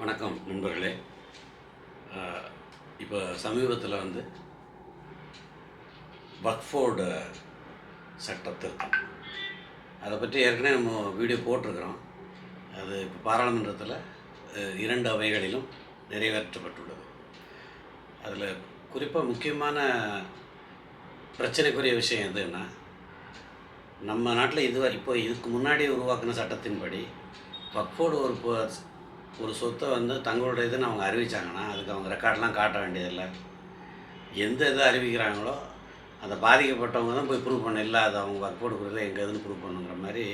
வணக்கம் நண்பர்களே. இப்போ சமீபத்தில் வந்து வக்ஃபோர்டு சட்ட திருத்தம். அதை பற்றி ஏற்கனவே நம்ம வீடியோ போட்டிருக்கிறோம். அது இப்போ பாராளுமன்றத்தில் இரண்டு அவைகளிலும் நிறைவேற்றப்பட்டுள்ளது. அதில் குறிப்பாக முக்கியமான பிரச்சனைக்குரிய விஷயம் எதுன்னா நம்ம நாட்டில் இதுவரை இப்போ இதுக்கு முன்னாடி உருவாக்கின சட்டத்தின்படி வக்ஃபோர்டு ஒரு ஒரு சொத்தை வந்து தங்களுடைய இதுன்னு அவங்க அறிவிச்சாங்கன்னா அதுக்கு அவங்க ரெக்கார்ட்லாம் காட்ட வேண்டியதில்லை எந்த இதை அறிவிக்கிறாங்களோ அந்த பாதிக்கப்பட்டவங்க தான் போய் ப்ரூவ் பண்ண இல்லை அது அவங்க ஒர்க் கொடுக்குறது எங்கே எதுன்னு ப்ரூவ் பண்ணுங்கிற மாதிரி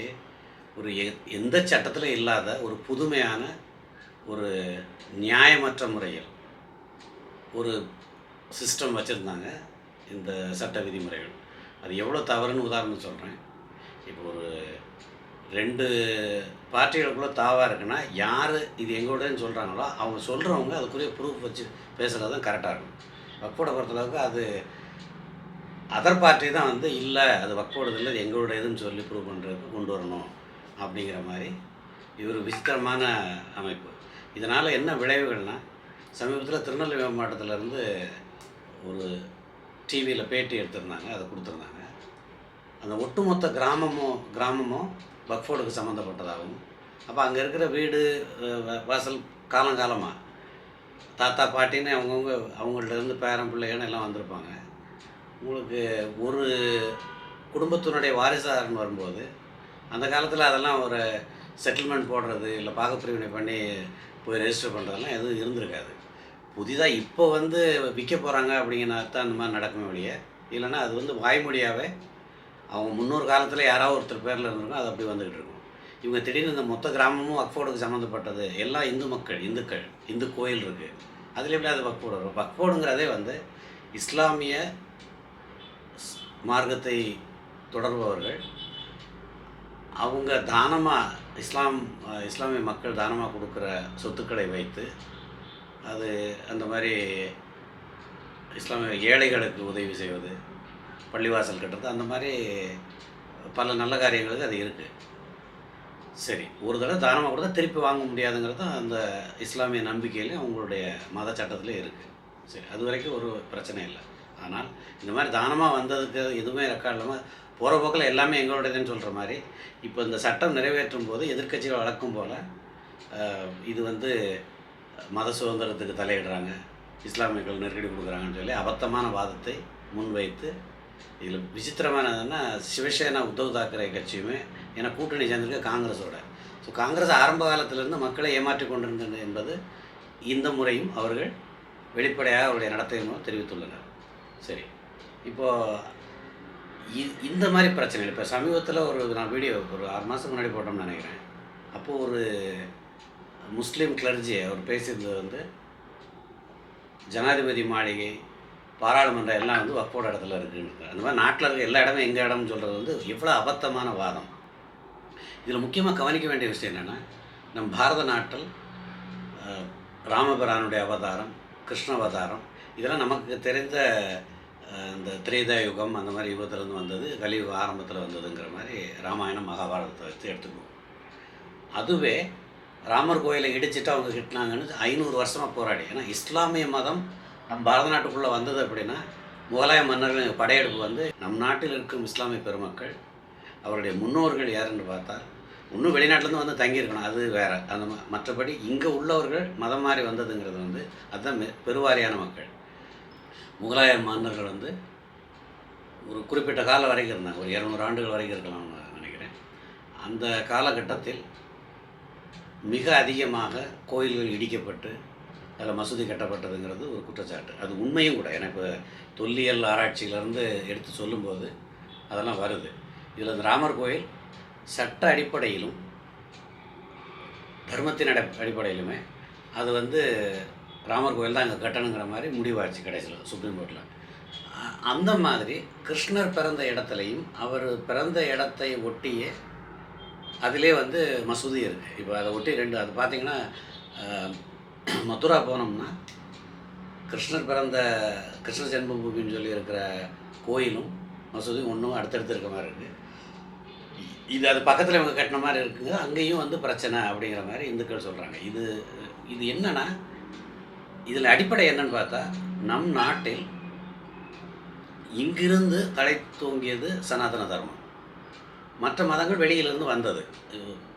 ஒரு எ- எந்த சட்டத்தில் இல்லாத ஒரு புதுமையான ஒரு நியாயமற்ற முறையில் ஒரு சிஸ்டம் வச்சுருந்தாங்க இந்த சட்ட விதிமுறைகள். அது எவ்வளோ தவறுன்னு உதாரணம் சொல்கிறேன் இப்போ ஒரு ரெண்டு பார்ட்டிகளுக்குள்ளே தாவாக இருக்குன்னா யார் இது எங்களோடன்னு சொல்கிறாங்களோ அவங்க சொல்கிறவங்க அதுக்குரிய ப்ரூஃப் வச்சு பேசுகிறது தான் கரெக்டாக இருக்கும். வக்கோடை பொறுத்தளவுக்கு அது அதர் பார்ட்டி தான் வந்து இல்லை அது வக்கோடது இல்லை அது சொல்லி ப்ரூவ் பண்ணுறதுக்கு கொண்டு வரணும் அப்படிங்கிற மாதிரி இது ஒரு விசித்திரமான அமைப்பு. இதனால் என்ன விளைவுகள்னா சமீபத்தில் திருநெல்வேலி மாவட்டத்திலேருந்து ஒரு டிவியில் பேட்டி எடுத்திருந்தாங்க அதை கொடுத்துருந்தாங்க. அந்த ஒட்டுமொத்த கிராமமும் கிராமமும் வக்ஃபோர்டுக்கு சம்மந்தப்பட்டதாகவும் அப்போ அங்கே இருக்கிற வீடு வாசல் காலங்காலமாக தாத்தா பாட்டின்னு அவங்கவுங்க அவங்கள்ட்ட இருந்து பேரன் பிள்ளைகன்னு எல்லாம் வந்திருப்பாங்க. உங்களுக்கு ஒரு குடும்பத்தினுடைய வாரிசாரன் வரும்போது அந்த காலத்தில் அதெல்லாம் ஒரு செட்டில்மெண்ட் போடுறது இல்லை பாகப்பிரிவினை பண்ணி போய் ரெஜிஸ்டர் பண்ணுறதெல்லாம் எதுவும் இருந்திருக்காது. புதிதாக இப்போ வந்து விற்க போகிறாங்க அப்படிங்கிற தான் அந்த மாதிரி நடக்குமே வழியே இல்லைன்னா அது வந்து வாய்மொழியாகவே அவங்க முன்னொரு காலத்தில் யாராவது ஒருத்தர் பேரில் இருந்திருக்கும் அது அப்படி வந்துக்கிட்டு இருக்கும். இவங்க திடீர்னு இந்த மொத்த கிராமமும் வக்ஃபோர்டுக்கு சம்மந்தப்பட்டது. எல்லாம் இந்து மக்கள் இந்துக்கள் இந்து கோயில் இருக்குது அதில் எப்படி அது வக்ஃபோர்டு வரும்? வக்ஃபோர்டுங்கிறதே வந்து இஸ்லாமிய ஸ்- மார்க்கத்தை தொடர்பவர்கள் அவங்க தானமாக இஸ்லாம் இஸ்லாமிய மக்கள் தானமாக கொடுக்குற சொத்துக்களை வைத்து அது அந்த மாதிரி இஸ்லாமிய ஏழைகளுக்கு உதவி செய்வது பள்ளிவாசல் கட்டுறது அந்த மாதிரி பல நல்ல காரியங்களுக்கு அது இருக்குது சரி ஒரு தடவை தானமாக கொடுத்தா திருப்பி வாங்க முடியாதுங்கிறது அந்த இஸ்லாமிய நம்பிக்கையிலே அவங்களுடைய மத சட்டத்திலையும் இருக்குது சரி அது வரைக்கும் ஒரு பிரச்சனை இல்லை. ஆனால் இந்த மாதிரி தானமாக வந்ததுக்கு எதுவுமே ரெக்கார்ட் இல்லாமல் போகிற போக்கில் எல்லாமே எங்களுடையதுன்னு சொல்கிற மாதிரி இப்போ இந்த சட்டம் நிறைவேற்றும் போது எதிர்கட்சிகள் வழக்கம் போல் இது வந்து மத சுதந்திரத்துக்கு தலையிடுறாங்க இஸ்லாமியர்கள் நெருக்கடி கொடுக்குறாங்கன்னு சொல்லி அபத்தமான வாதத்தை முன்வைத்து இதில் விசித்திரமானதுன்னா சிவசேனா உத்தவ் தாக்கரே கட்சியுமே ஏன்னா கூட்டணி சேர்ந்திருக்க காங்கிரஸோட. ஸோ காங்கிரஸ் ஆரம்ப காலத்திலிருந்து மக்களை ஏமாற்றி கொண்டிருந்தது என்பது இந்த முறையும் அவர்கள் வெளிப்படையாக அவருடைய நடத்தையுமோ தெரிவித்துள்ளனர். சரி. இப்போது இ- இந்த மாதிரி பிரச்சனைகள் இப்போ சமீபத்தில் ஒரு நான் வீடியோ ஒரு ஆறு மாதத்துக்கு முன்னாடி போட்டோம்னு நினைக்கிறேன். அப்போது ஒரு முஸ்லீம் கிளர்ஜி அவர் பேசியிருந்தது வந்து ஜனாதிபதி மாளிகை பாராளுமன்றம் எல்லாம் வந்து வக்கோட இடத்துல இருக்குன்னு அந்த மாதிரி நாட்டில் இருக்க எல்லா இடமும் எங்கள் இடம்னு சொல்கிறது வந்து எவ்வளோ அபத்தமான வாதம். இதில் முக்கியமாக கவனிக்க வேண்டிய விஷயம் என்னென்னா நம் பாரத நாட்டில் ராமபிரானுடைய அவதாரம் கிருஷ்ண அவதாரம் இதெல்லாம் நமக்கு தெரிந்த இந்த திரேதா யுகம் அந்த மாதிரி யுகத்துலேருந்து வந்தது கலியுக ஆரம்பத்தில் வந்ததுங்கிற மாதிரி ராமாயணம் மகாபாரதத்தை வச்சு எடுத்துக்குவோம். அதுவே ராமர் கோயிலை இடிச்சிட்டு அவங்க கிட்டினாங்கன்னு ஐநூறு வருஷமாக போராடி. ஏன்னா இஸ்லாமிய மதம் நம் பாரத நாட்டுக்குள்ளே வந்தது அப்படின்னா முகலாய மன்னர்கள் படையெடுப்பு வந்து நம் நாட்டில் இருக்கும் இஸ்லாமிய பெருமக்கள் அவருடைய முன்னோர்கள் யாருன்னு பார்த்தால் இன்னும் வெளிநாட்டிலேருந்து வந்து தங்கியிருக்கணும் அது வேற. அந்த மற்றபடி இங்கே உள்ளவர்கள் மதம் மாறி வந்ததுங்கிறது வந்து அதுதான் மெ- பெருவாரியான மக்கள். முகலாய மன்னர்கள் வந்து ஒரு குறிப்பிட்ட காலம் வரைக்கும் இருந்தாங்க ஒரு இரநூறு ஆண்டுகள் வரைக்கும் இருக்கலாம்னு நான் நினைக்கிறேன். அந்த காலகட்டத்தில் மிக அதிகமாக கோயில்கள் இடிக்கப்பட்டு அதில் மசூதி கட்டப்பட்டதுங்கிறது ஒரு குற்றச்சாட்டு. அது உண்மையும் கூட. எனக்கு தொல்லியல் ஆராய்ச்சியிலேருந்து எடுத்து சொல்லும்போது அதெல்லாம் வருது. இதில் இந்த ராமர் கோயில் சட்ட அடிப்படையிலும் தர்மத்தின் அடி அடிப்படையிலுமே அது வந்து ராமர் கோயில் தான் அங்கே கட்டணுங்கிற மாதிரி முடிவாச்சு கடைசியில் சுப்ரீம் கோர்ட்டில் அந்த மாதிரி கிருஷ்ணர் பிறந்த இடத்துலையும் அவர் பிறந்த இடத்தை ஒட்டியே அதிலே வந்து மசூதி இருக்குது இப்போ அதை ஒட்டி ரெண்டு அது பார்த்தீங்கன்னா மதுரா போனோம்னா கிருஷ்ணர் பிறந்த கிருஷ்ண ஜென்மபூமின்னு சொல்லி இருக்கிற கோயிலும் மசூதியும் ஒன்றும் அடுத்தடுத்து இருக்க மாதிரி இருக்குது இது அது பக்கத்தில் இவங்க கட்டின மாதிரி இருக்குங்க அங்கேயும் வந்து பிரச்சனை அப்படிங்கிற மாதிரி இந்துக்கள் சொல்கிறாங்க இது இது என்னன்னா இதில் அடிப்படை என்னன்னு பார்த்தா நம் நாட்டில் இங்கிருந்து தலை தூங்கியது சனாதன தர்மம். மற்ற மதங்கள் வெளியிலிருந்து வந்தது.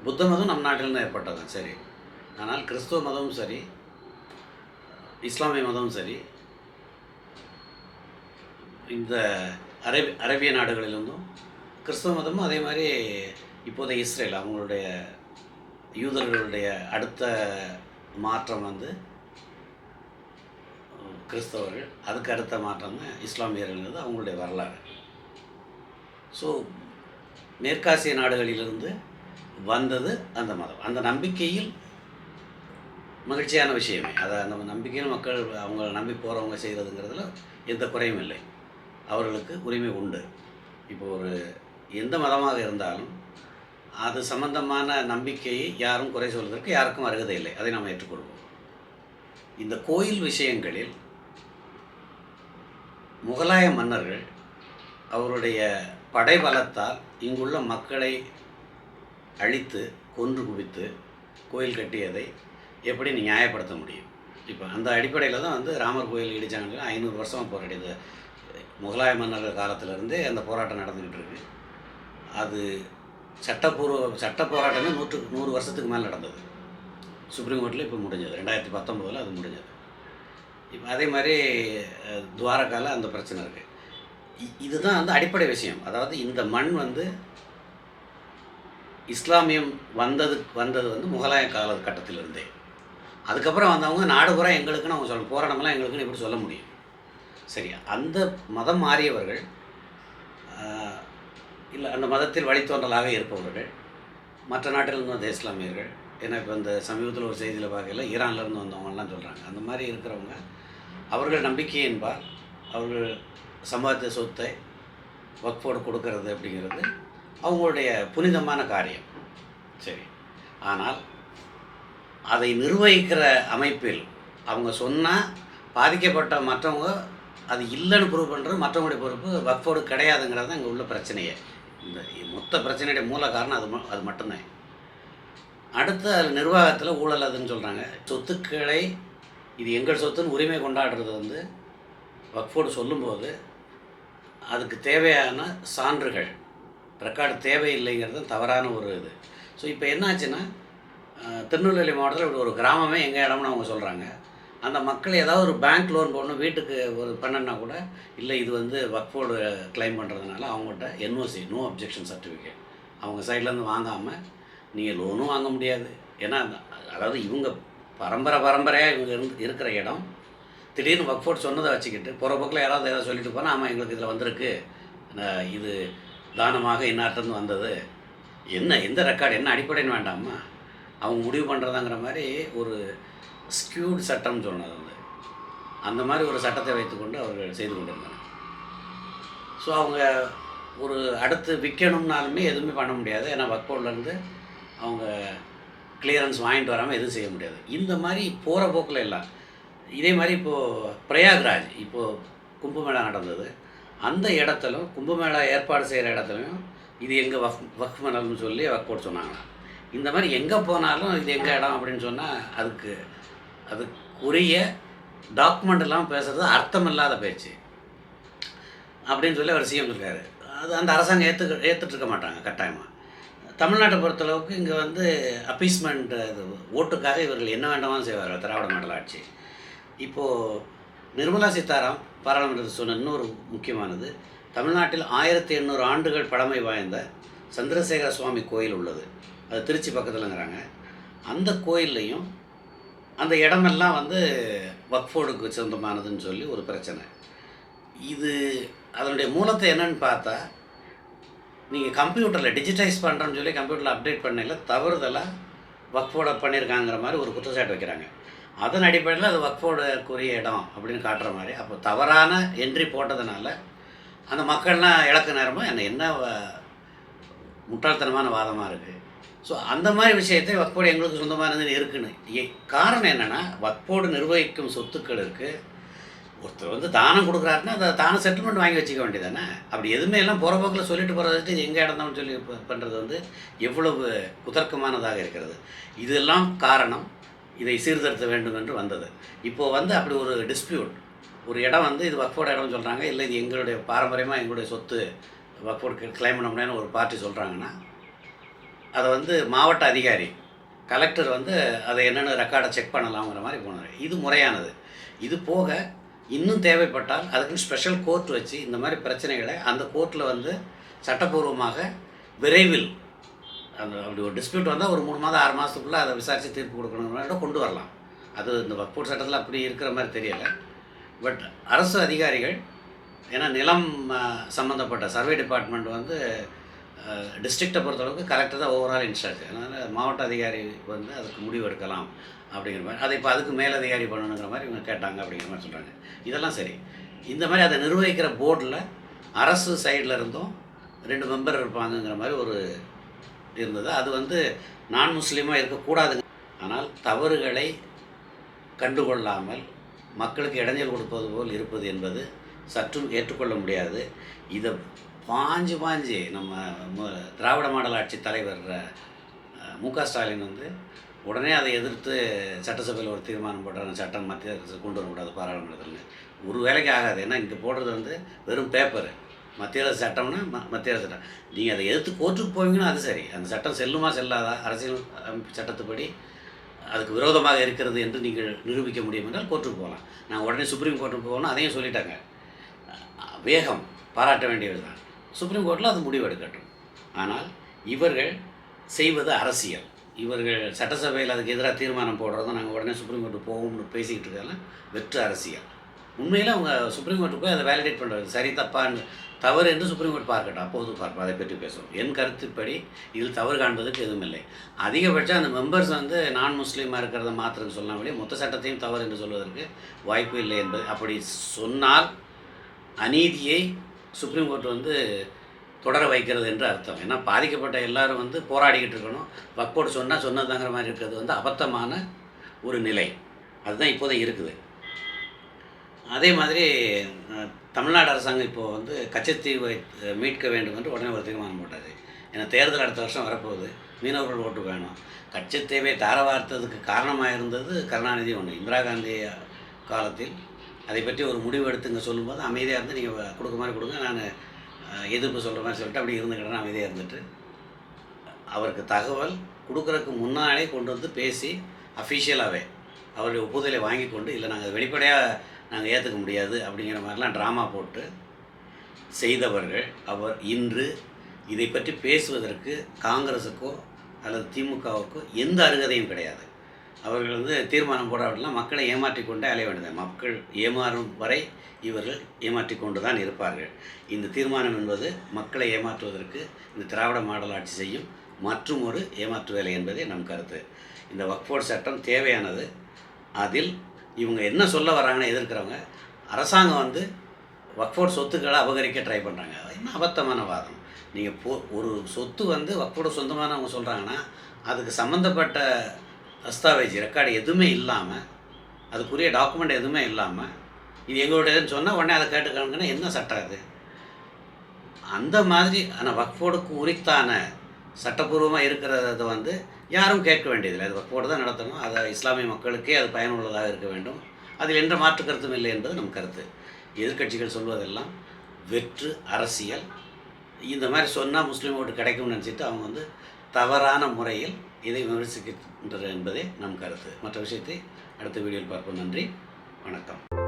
புத்த மதம் நம் நாட்டிலிருந்து ஏற்பட்டது. சரி. ஆனால் கிறிஸ்துவ மதமும் சரி இஸ்லாமிய மதமும் சரி இந்த அரேபி அரேபிய நாடுகளிலிருந்தும் கிறிஸ்தவ மதமும் அதே மாதிரி இப்போதைய இஸ்ரேல் அவங்களுடைய யூதர்களுடைய அடுத்த மாற்றம் வந்து கிறிஸ்தவர்கள் அதுக்கு அடுத்த மாற்றம் தான் இஸ்லாமியர்கள்ங்கிறது அவங்களுடைய வரலாறு. ஸோ மேற்காசிய நாடுகளிலிருந்து வந்தது அந்த மதம். அந்த நம்பிக்கையில் மகிழ்ச்சியான விஷயமே. அதை நம்ம நம்பிக்கையில் மக்கள் அவங்கள நம்பி போகிறவங்க செய்கிறதுங்கிறதுல எந்த குறையும் இல்லை. அவர்களுக்கு உரிமை உண்டு. இப்போ ஒரு எந்த மதமாக இருந்தாலும் அது சம்பந்தமான நம்பிக்கையை யாரும் குறை சொல்வதற்கு யாருக்கும் அருகதை இல்லை. அதை நாம் ஏற்றுக்கொள்வோம். இந்த கோயில் விஷயங்களில் முகலாய மன்னர்கள் அவருடைய படைபலத்தால் இங்குள்ள மக்களை அழித்து கொன்று குவித்து கோயில் கட்டியதை எப்படி நீ நியாயப்படுத்த முடியும்? இப்போ அந்த அடிப்படையில் தான் வந்து ராமர் கோயில் இடிச்சாங்க ஐநூறு வருஷமாக போராடியது. முகலாய மன்னர்கள் காலத்திலேருந்தே அந்த போராட்டம் நடந்துக்கிட்டு இருக்கு. அது சட்டப்பூர்வ சட்ட போராட்டமே நூற்று நூறு வருஷத்துக்கு மேலே நடந்தது. சுப்ரீம் கோர்ட்டில் இப்போ முடிஞ்சது. ரெண்டாயிரத்தி பத்தொம்போதில் அது முடிஞ்சது. இப்போ அதே மாதிரி துவாரக்கால அந்த பிரச்சனை இருக்குது இதுதான் வந்து அடிப்படை விஷயம். அதாவது இந்த மண் வந்து இஸ்லாமியம் வந்தது வந்தது வந்து முகலாய காலகட்டத்திலிருந்தே. அதுக்கப்புறம் வந்தவங்க நாடு பூரா எங்களுக்குன்னு அவங்க சொல்ல போராட்டமெல்லாம் எங்களுக்குன்னு எப்படி சொல்ல முடியும்? சரி அந்த மதம் மாறியவர்கள் இல்லை அந்த மதத்தில் வழித்தோன்றலாக இருப்பவர்கள் மற்ற நாட்டிலிருந்து வந்த இஸ்லாமியர்கள் ஏன்னா இப்போ இந்த சமீபத்தில் ஒரு செய்தியில் பார்க்கல ஈரான்லேருந்து வந்தவங்கலாம் சொல்கிறாங்க அந்த மாதிரி இருக்கிறவங்க அவர்கள் நம்பிக்கை என்பார் அவர்கள் சம்பாதித்த சொத்தை வக்ஃபோடு கொடுக்கறது அப்படிங்கிறது அவங்களுடைய புனிதமான காரியம். சரி ஆனால் அதை நிர்வகிக்கிற அமைப்பில் அவங்க சொன்னால் பாதிக்கப்பட்ட மற்றவங்க அது இல்லைன்னு ப்ரூவ் பண்ணுறது மற்றவங்களுடைய பொறுப்பு வக்ஃபோடு கிடையாதுங்கிறது தான் இங்கே உள்ள பிரச்சனையே. இந்த மொத்த பிரச்சனையுடைய மூல காரணம் அது ம- அது மட்டும்தான். அடுத்து அது நிர்வாகத்தில் ஊழல் அதுன்னு சொல்கிறாங்க சொத்துக்களை இது எங்கள் சொத்துன்னு உரிமை கொண்டாடுறது வந்து வக்ஃபோடு சொல்லும்போது அதுக்கு தேவையான சான்றுகள் ரெக்கார்டு தேவையில்லைங்கிறது தவறான ஒரு இது. ஸோ இப்போ என்னாச்சுன்னா திருநெல்வேலி மாவட்டத்தில் இப்படி ஒரு கிராமமே எங்கள் இடம்னு அவங்க சொல்கிறாங்க அந்த மக்கள் ஏதாவது ஒரு பேங்க் லோன் போடணும் வீட்டுக்கு ஒரு பண்ணனா கூட இல்லை இது வந்து வக்ஃபோர்டு கிளைம் பண்ணுறதுனால அவங்ககிட்ட என்ஓசி நோ அப்ஜெக்ஷன் சர்டிஃபிகேட் அவங்க சைட்லேருந்து வாங்காமல் நீங்கள் லோனும் வாங்க முடியாது. ஏன்னா அதாவது இவங்க பரம்பரை பரம்பரையாக இவங்க இருந்து இருக்கிற இடம். திடீர்னு வக்ஃபோர்ட் சொன்னதை வச்சுக்கிட்டு புறப்போக்கில் யாராவது ஏதாவது சொல்லிட்டு போனால் ஆமாம் எங்களுக்கு இதில் வந்திருக்கு. இது தானமாக இன்னார்ட்டருந்து வந்தது. என்ன எந்த ரெக்கார்டு என்ன அடிப்படைன்னு வேண்டாமா? அவங்க முடிவு பண்ணுறதாங்கிற மாதிரி ஒரு ஸ்கியூட் சட்டம்னு சொன்னது வந்து அந்த மாதிரி ஒரு சட்டத்தை வைத்துக்கொண்டு அவர்கள் செய்து கொண்டிருந்தாங்க ஸோ அவங்க ஒரு அடுத்து விற்கணும்னாலுமே எதுவுமே பண்ண முடியாது. ஏன்னா வக்கோட்லேருந்து அவங்க கிளியரன்ஸ் வாங்கிட்டு வராமல் எதுவும் செய்ய முடியாது. இந்த மாதிரி போகிற போக்கில் எல்லாம் இதே மாதிரி இப்போது பிரயாக்ராஜ் இப்போது கும்பமேளா நடந்தது. அந்த இடத்துலும் கும்பமேளா ஏற்பாடு செய்கிற இடத்துலையும் இது எங்கள் வக் வக்ஃப் மணல்னு சொல்லி வக்போர்ட் சொன்னாங்க. இந்த மாதிரி எங்கே போனாலும் இது எங்கள் இடம் அப்படின்னு சொன்னால் அதுக்கு அதுக்குரிய டாக்குமெண்ட் இல்லாமல் பேசுறது அர்த்தம் இல்லாத பேச்சு. அப்படின்னு சொல்லி அவர் சிஎம் இருக்கார் அது அந்த அரசாங்கம் ஏற்று ஏற்றுட்ருக்க மாட்டாங்க கட்டாயமாக தமிழ்நாட்டை பொறுத்தளவுக்கு இங்கே வந்து அப்பீஸ்மெண்ட் இது ஓட்டுக்காக இவர்கள் என்ன வேண்டாமல் செய்வார் திராவிட மண்டல ஆட்சி. இப்போது நிர்மலா சீதாராம் பாராளுமன்றத்தில் சொன்ன இன்னொரு முக்கியமானது தமிழ்நாட்டில் ஆயிரத்தி எண்ணூறு ஆண்டுகள் பழமை வாய்ந்த சந்திரசேகர சுவாமி கோயில் உள்ளது. அது திருச்சி பக்கத்தில்ங்கிறாங்க. அந்த கோயில்லையும் அந்த இடமெல்லாம் வந்து வக்ஃபோர்டுக்கு சொந்தமானதுன்னு சொல்லி ஒரு பிரச்சனை. இது அதனுடைய மூலத்தை என்னன்னு பார்த்தா நீங்கள் கம்ப்யூட்டரில் டிஜிட்டைஸ் பண்ணுறோன்னு சொல்லி கம்ப்யூட்டரில் அப்டேட் பண்ணல தவறுதலாக வக்ஃபோர்டை பண்ணியிருக்காங்கிற மாதிரி ஒரு குற்றச்சாட்டு வைக்கிறாங்க. அதன் அடிப்படையில் அது வக்ஃபோர்டுக்குரிய இடம் அப்படின்னு காட்டுற மாதிரி. அப்போ தவறான என்ட்ரி போட்டதுனால அந்த மக்கள்லாம் இழக்க நேரமாக என்ன என்ன வ- முட்டாள்தனமான வாதமாக இருக்குது ஸோ அந்த மாதிரி விஷயத்தை வக்போடு எங்களுக்கு சொந்தமானதுன்னு இருக்குன்னு. காரணம் என்னென்னா வக்போடு நிர்வகிக்கும் சொத்துக்கள் இருக்குது ஒருத்தர் வந்து தானம் கொடுக்குறாருன்னா அதை தானம் செட்டில்மெண்ட் வாங்கி வச்சுக்க வேண்டியதானே அப்படி எதுவுமே எல்லாம் போகிற போக்கில் சொல்லிட்டு போகிறதுட்டு எங்கே இடந்தோம்னு சொல்லி பண்ணுறது வந்து எவ்வளவு குதர்க்கமானதாக இருக்கிறது. இதெல்லாம் காரணம். இதை சீர்திருத்த வேண்டும் என்று வந்தது. இப்போது வந்து அப்படி ஒரு டிஸ்பியூட் ஒரு இடம் வந்து இது வக்ஃபோட இடம்னு சொல்கிறாங்க இல்லை இது எங்களுடைய பாரம்பரியமாக எங்களுடைய சொத்து வக்ஃபோர்டு கிளைம் பண்ண முடியாதுன்னு ஒரு பார்ட்டி சொல்கிறாங்கன்னா அதை வந்து மாவட்ட அதிகாரி கலெக்டர் வந்து அதை என்னென்ன ரெக்கார்டை செக் பண்ணலாங்கிற மாதிரி போனார். இது முறையானது. இது போக இன்னும் தேவைப்பட்டால் அதுக்குன்னு ஸ்பெஷல் கோர்ட் வச்சு இந்த மாதிரி பிரச்சனைகளை அந்த கோர்ட்டில் வந்து சட்டப்பூர்வமாக விரைவில் அந்த அப்படி ஒரு டிஸ்பியூட் வந்தால் ஒரு மூணு மாதம் ஆறு மாதத்துக்குள்ளே அதை விசாரித்து தீர்ப்பு கொடுக்கணுங்கிற மாதிரி கொண்டு வரலாம். அது இந்த வக்பூர் சட்டத்தில் அப்படி இருக்கிற மாதிரி தெரியலை. பட் அரசு அதிகாரிகள் ஏன்னா நிலம் சம்மந்தப்பட்ட சர்வே டிபார்ட்மெண்ட் வந்து டிஸ்ட்ரிக்டை பொறுத்தளவுக்கு கலெக்டர் தான் ஓவரால் இன்சார்ஜ் அதனால் மாவட்ட அதிகாரி வந்து அதுக்கு முடிவு எடுக்கலாம் அப்படிங்கிற மாதிரி. அதை இப்போ அதுக்கு மேலதிகாரி பண்ணணுங்கிற மாதிரி இவங்க கேட்டாங்க அப்படிங்கிற மாதிரி சொல்கிறாங்க இதெல்லாம் சரி. இந்த மாதிரி அதை நிர்வகிக்கிற போர்டில் அரசு சைடில் இருந்தும் ரெண்டு மெம்பர் இருப்பாங்கங்கிற மாதிரி ஒரு இருந்தது. அது வந்து நான் முஸ்லீமாக இருக்கக்கூடாதுங்க. ஆனால் தவறுகளை கண்டுகொள்ளாமல் மக்களுக்கு இடைஞ்சல் கொடுப்பது போல் இருப்பது என்பது சற்றும் ஏற்றுக்கொள்ள முடியாது. இதை பாஞ்சு பாஞ்சு நம்ம திராவிட மாடல் ஆட்சி தலைவர் மு க ஸ்டாலின் வந்து உடனே அதை எதிர்த்து சட்டசபையில் ஒரு தீர்மானம் போடுறாங்க சட்டம் மத்திய அரசு கொண்டு வரக்கூடாது பாராளுமன்றத்தில் ஒரு வேலைக்கு ஆகாது. ஏன்னா இங்கே போடுறது வந்து வெறும் பேப்பர். மத்திய அரசு சட்டம்னா ம- மத்திய அரசு சட்டம். நீங்கள் அதை எதிர்த்து கோர்ட்டுக்கு போவீங்கன்னா அது சரி. அந்த சட்டம் செல்லுமா செல்லாதா? அரசியல் சட்டத்துப்படி அதுக்கு விரோதமாக இருக்கிறது என்று நீங்கள் நிரூபிக்க முடியும் என்றால் கோர்ட்டுக்கு போகலாம். நான் உடனே சுப்ரீம் கோர்ட்டுக்கு போகணும். அதையும் சொல்லிட்டாங்க. வேகம் பாராட்ட வேண்டியது தான் சுப்ரீம் கோர்ட்டில் அது முடிவு எடுக்கட்டும். ஆனால் இவர்கள் செய்வது அரசியல். இவர்கள் சட்டசபையில் அதுக்கு எதிராக தீர்மானம் போடுறதும் நாங்கள் உடனே சுப்ரீம் கோர்ட்டு போகும்னு பேசிக்கிட்டு இருக்கலாம் வெற்று அரசியல். உண்மையில் அவங்க சுப்ரீம் கோர்ட்டுக்கு போய் அதை வேலிடேட் பண்ணுறது சரி தப்பான்னு. தவறு என்று சுப்ரீம் கோர்ட் பார்க்கட்டும். அப்போது பார்ப்போம். அதை பற்றி பேசுவோம். என் கருத்துப்படி இதில் தவறு காண்பதற்கு எதுவும் இல்லை அதிகபட்சம் அந்த மெம்பர்ஸ் வந்து நான் முஸ்லீமாக இருக்கிறத மாத்திரம் சொல்லலாம் மொத்த சட்டத்தையும் தவறு என்று சொல்வதற்கு வாய்ப்பு இல்லை என்பது. அப்படி சொன்னால் அநீதியை சுப்ரீம் கோர்ட் வந்து தொடர வைக்கிறது என்று அர்த்தம். ஏன்னா பாதிக்கப்பட்ட எல்லாரும் வந்து போராடிக்கிட்டு இருக்கணும். வக்கோடு சொன்னால் சொன்னதாங்கிற மாதிரி இருக்கிறது வந்து அபத்தமான ஒரு நிலை. அதுதான் இப்போதை இருக்குது. அதே மாதிரி தமிழ்நாடு அரசாங்கம் இப்போது வந்து கச்சத்தீவை மீட்க வேண்டும் என்று உடனே ஒரு தீர்மானம் போட்டது. ஏன்னா தேர்தல் அடுத்த வருஷம் வரப்போகுது. மீனவர்கள் ஓட்டு வேணும். கச்சத்தீவை தாரவார்த்ததுக்கு காரணமாக இருந்தது கருணாநிதி ஒன்று. இந்திரா காந்தி காலத்தில் அதை பற்றி ஒரு முடிவு எடுத்துங்க சொல்லும்போது அமைதியாக இருந்து நீங்கள் கொடுக்க மாதிரி கொடுங்க. நான் எதிர்ப்பு சொல்கிற மாதிரி சொல்லிட்டு அப்படி இருந்துக்கிட்டேன் அமைதியாக இருந்துட்டு அவருக்கு தகவல் கொடுக்குறதுக்கு முன்னாலே கொண்டு வந்து பேசி அஃபிஷியலாகவே அவருடைய ஒப்புதலை வாங்கி கொண்டு இல்லை நாங்கள் வெளிப்படையாக நாங்கள் ஏற்றுக்க முடியாது அப்படிங்கிற மாதிரிலாம் ட்ராமா போட்டு செய்தவர்கள் அவர் இன்று இதை பற்றி பேசுவதற்கு காங்கிரஸுக்கோ அல்லது திமுகவுக்கோ எந்த அருகதையும் கிடையாது. அவர்கள் வந்து தீர்மானம் போடாவிட்டால் மக்களை ஏமாற்றி கொண்டே அலைய வேண்டியது. மக்கள் ஏமாறும் வரை இவர்கள் ஏமாற்றி கொண்டு தான் இருப்பார்கள். இந்த தீர்மானம் என்பது மக்களை ஏமாற்றுவதற்கு இந்த திராவிட மாடல் ஆட்சி செய்யும் மற்றும் ஒரு ஏமாற்று வேலை என்பதே நம் கருத்து. இந்த வக்ஃபோர்ட் சட்டம் தேவையானது. அதில் இவங்க என்ன சொல்ல வராங்கன்னு எதிர்க்கிறவங்க அரசாங்கம் வந்து வக்ஃபோர்ட் சொத்துக்களை அபகரிக்க ட்ரை பண்ணுறாங்க அது என்ன அபத்தமான வாதம்? நீங்கள் போ ஒரு சொத்து வந்து வக்ஃபோட சொந்தமானவங்க சொல்கிறாங்கன்னா அதுக்கு சம்மந்தப்பட்ட தஸ்தாவேஜ் ரெக்கார்டு எதுவுமே இல்லாமல் அதுக்குரிய டாக்குமெண்ட் எதுவுமே இல்லாமல் இது எங்களுடையதுன்னு சொன்னால் உடனே அதை கேட்டுக்கணுங்கன்னா என்ன சட்டம் அது? அந்த மாதிரி ஆனால் வக்ஃபோர்டுக்கு உரித்தான சட்டப்பூர்வமாக இருக்கிறத வந்து யாரும் கேட்க வேண்டியதில்லை. அது வக்ஃபோர்டு தான் நடத்தணும். அதை இஸ்லாமிய மக்களுக்கே அது பயனுள்ளதாக இருக்க வேண்டும். அதில் எந்த மாற்று கருத்தும் இல்லை என்பது நம் கருத்து. எதிர்க்கட்சிகள் சொல்வதெல்லாம் வெற்று அரசியல். இந்த மாதிரி சொன்னால் முஸ்லீம் ஓட்டு கிடைக்கும்னு நினச்சிட்டு அவங்க வந்து தவறான முறையில் இதை விமர்சிக்கின்றனர் என்பதே நம் கருத்து. மற்ற விஷயத்தை அடுத்த வீடியோவில் பார்ப்போம். நன்றி. வணக்கம்.